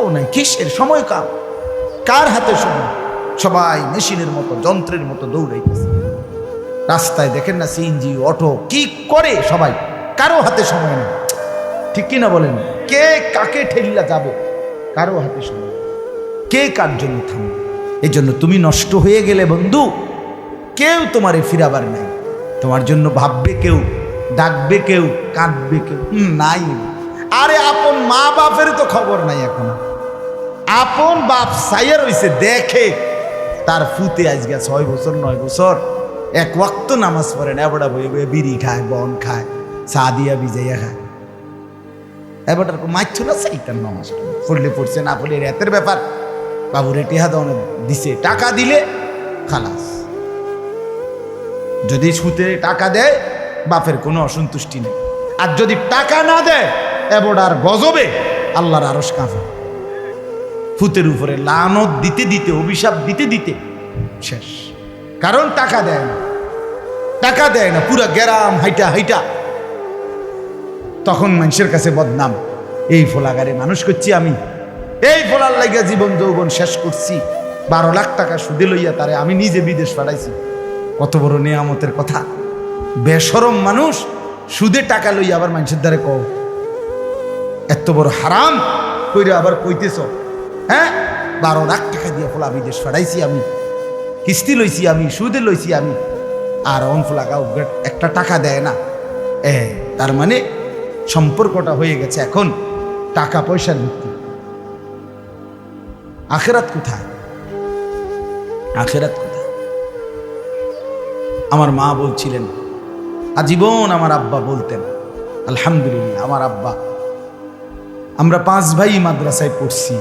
কোথাও নাই? কিসের সময় কাম কার হাতে সময়? সবাই মেশিনের মতো, যন্ত্রের মতো দৌড়াইতেছে। রাস্তায় দেখেন না সিএনজি অটো কি করে সবাই? কারও হাতে সময় নেই। ঠিক কিনা বলেন? কে কাকে ঠেলিলা যাবে? কারও হাতে সময়। কে কার জন্য থামবে? এই জন্য তুমি নষ্ট হয়ে গেলে বন্ধু, কেউ তোমারে ফিরাবার নাই। তোমার জন্য ভাববে কেউ, ডাকবে কেউ, কাঁদবে কেউ, নাই। আরে আপন মা বাপের তো খবর নাই এখন। আপন বাপ সাইয়া রইছে দেখে। তার ফুতে আজকে ছয় বছর, নয় বছর। এক ওয়াক্ত নামাজ পড়ে না এবড়া বই বই বিড়ি খায়, বন খায়, চা দিয়া বিজাইয়া খায়। এবারটার মাইছ না সেইটার নামাজ পড়লে পড়ছে, না পড়লে রাতের ব্যাপার। বাবুরে টিহা দন দিছে, টাকা দিলে খালাস। যদি সুতে টাকা দেয়, বাপের কোনো অসন্তুষ্টি নেই। আর যদি টাকা না দেয় এবড়ার গজবে আল্লাহর আরস কাঁপে ফুতের উপরে, লানত দিতে দিতে, অভিশাপ দিতে দিতে, শেষ। কারণ টাকা দেয় না। টাকা দেয় না, পুরা গ্যারাম হাইটা হাইটা। তখন মানুষের কাছে বদনাম। এই ফোলাগারে মানুষ করছি আমি। এই ফোলার লাইগা জীবন যৌবন শেষ করছি। বারো লাখ টাকা সুদে লইয়া তারে আমি নিজে বিদেশ পাঠাইছি। কত বড় নিয়ামতের কথা। বেসরম মানুষ সুদে টাকা লইয়া আবার মানুষের দ্বারে কও, এত বড় হারাম, কইরা আবার কইতেছ। হ্যাঁ? বারো লাখ টাকা দিয়ে ফোলা বিদেশ পাঠাইছি আমি। কিস্তি লইছি আমি, সুদে লইছি আমি। আর অন ফোলা কাউ একটা টাকা দেয় না। এ, তার মানে সম্পর্কটা হয়ে গেছে এখন টাকা পয়সার ভিত্তি। আখেরাত কোথায়? আখেরাত কোথায়? আমার মা বলছিলেন, আজীবন আমার আব্বা বলতেন, আলহামদুলিল্লাহ আমার আব্বা। আমরা পাঁচ ভাই মাদ্রাসায় পড়ছি।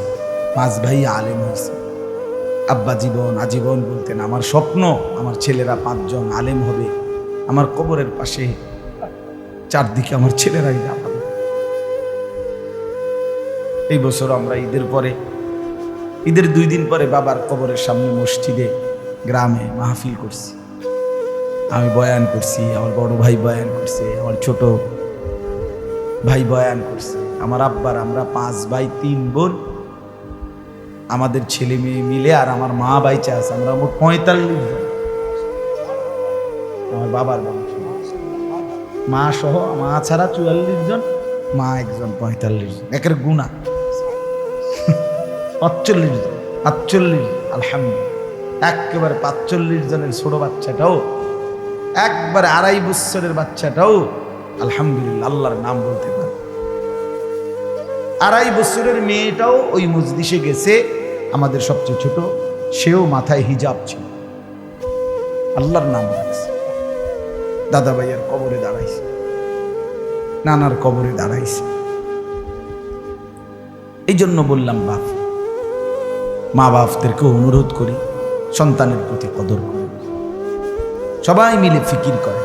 পাঁচ ভাই আলেম হয়েছি। আব্বা জীবন আজীবন বলতেন, আমার স্বপ্ন, আমার ছেলেরা পাঁচজন আলেম হবে। আমার কবরের পাশে চারদিকে আমার ছেলেরাই দাঁড়াবে এই বছর আমরা ঈদের পরে, ঈদের দুই দিন পরে বাবার কবরের সামনে মসজিদে, গ্রামে মাহফিল করছি। আমি বয়ান করছি, আমার বড় ভাই বয়ান করছে, আমার ছোট ভাই বয়ান করছে। আমার আব্বার, আমরা পাঁচ ভাই, তিন বোন। আমাদের ছেলে মেয়ে মিলে আর আমার মা বাইচা আছে আমরা মোট পঁয়তাল্লিশ জন। আমার বাবার বংশ মা সহ মা ছাড়া চুয়াল্লিশ জন মা একজন পঁয়তাল্লিশ জন। একের গুণা। পাঁচচল্লিশ জন পাঁচচল্লিশ জন, আলহামদুলিল্লাহ। একেবারে পাঁচচল্লিশ জনের ছোট বাচ্চাটাও একবারে আড়াই বছরের বাচ্চাটাও আলহামদুলিল্লাহ আল্লাহর নাম বলতে পারে। আড়াই বছরের মেয়েটাও ওই মজলিসে গেছে আমাদের সবচেয়ে ছোট, সেও মাথায় হিজাব ছিল। আল্লাহর নাম রাখছে। দাদা ভাইয়ের কবরে দাঁড়াইছে। নানার কবরে দাঁড়াইছে। এই জন্য বললাম, বাপ, মা বাপদেরকে অনুরোধ করি, সন্তানের প্রতি কদর করি সবাই মিলে ফিকির করে